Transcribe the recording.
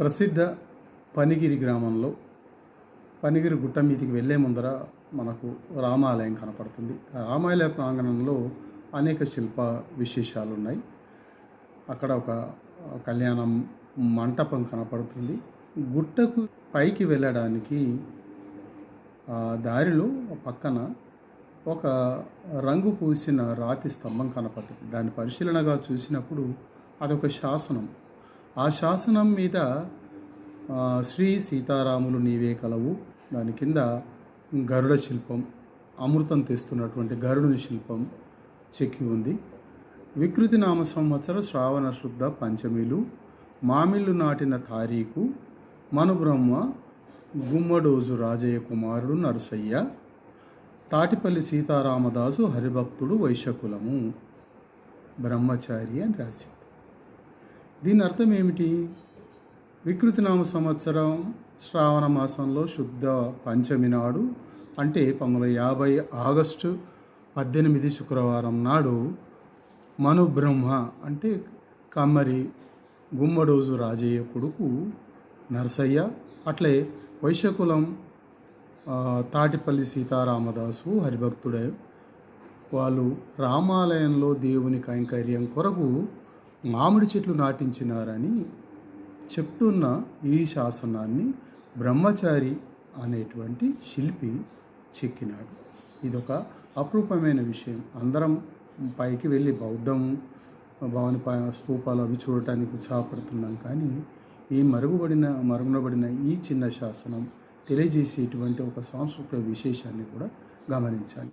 ప్రసిద్ధ పనిగిరి గ్రామంలో పనిగిరి గుట్ట మీదికి వెళ్ళే ముందర మనకు రామాలయం కనపడుతుంది. ఆ రామాలయ ప్రాంగణంలో అనేక శిల్ప విశేషాలు ఉన్నాయి అక్కడ ఒక కళ్యాణం మంటపం కనపడుతుంది. గుట్టకు పైకి వెళ్ళడానికి దారిలో పక్కన ఒక రంగు పూసిన రాతి స్తంభం కనపడుతుంది. దాని పరిశీలనగా చూసినప్పుడు అదొక శాసనం. ఆ శాసనం మీద శ్రీ సీతారాములు నీవే కలవు. దాని కింద గరుడ శిల్పం అమృతం తెస్తున్నటువంటి గరుడుని శిల్పం చెక్కి ఉంది. వికృతి నామ సంవత్సర శ్రావణ శుద్ధ పంచమిలు మామిళ్ళు నాటిన తారీఖు మనుబ్రహ్మ గుమ్మడోజు రాజయ్య కుమారుడు నరసయ్య తాటిపల్లి సీతారామదాసు హరిభక్తుడు వైశకులము. బ్రహ్మచారి అని రాశారు దీని అర్థం ఏమిటి? వికృతినామ సంవత్సరం శ్రావణ మాసంలో శుద్ధ పంచమి నాడు అంటే పంతొమ్మిది యాభై ఆగస్టు పద్దెనిమిది శుక్రవారం నాడు మనుబ్రహ్మ అంటే కమ్మరి గుమ్మడోజు రాజయ్య కొడుకు నరసయ్య అట్లే వైశ్యకులం తాటిపల్లి సీతారామదాసు హరిభక్తుడే వాళ్ళు రామాలయంలో దేవుని కైంకర్యం కొరకు మామిడి చెట్లు నాటించినారని చెప్తున్న ఈ శాసనాన్ని బ్రహ్మచారి అనేటువంటి శిల్పి చెక్కినాడు. ఇదొక అపరూపమైన విషయం. అందరం పైకి వెళ్ళి బౌద్ధం భవన పై స్తూపాలు అవి చూడటానికి ఉత్సాహపడుతున్నాం కానీ ఈ మరుగుబడిన మరుగునబడిన ఈ చిన్న శాసనం తెలియజేసేటువంటి ఒక సాంస్కృతిక విశేషాన్ని కూడా గమనించాలి.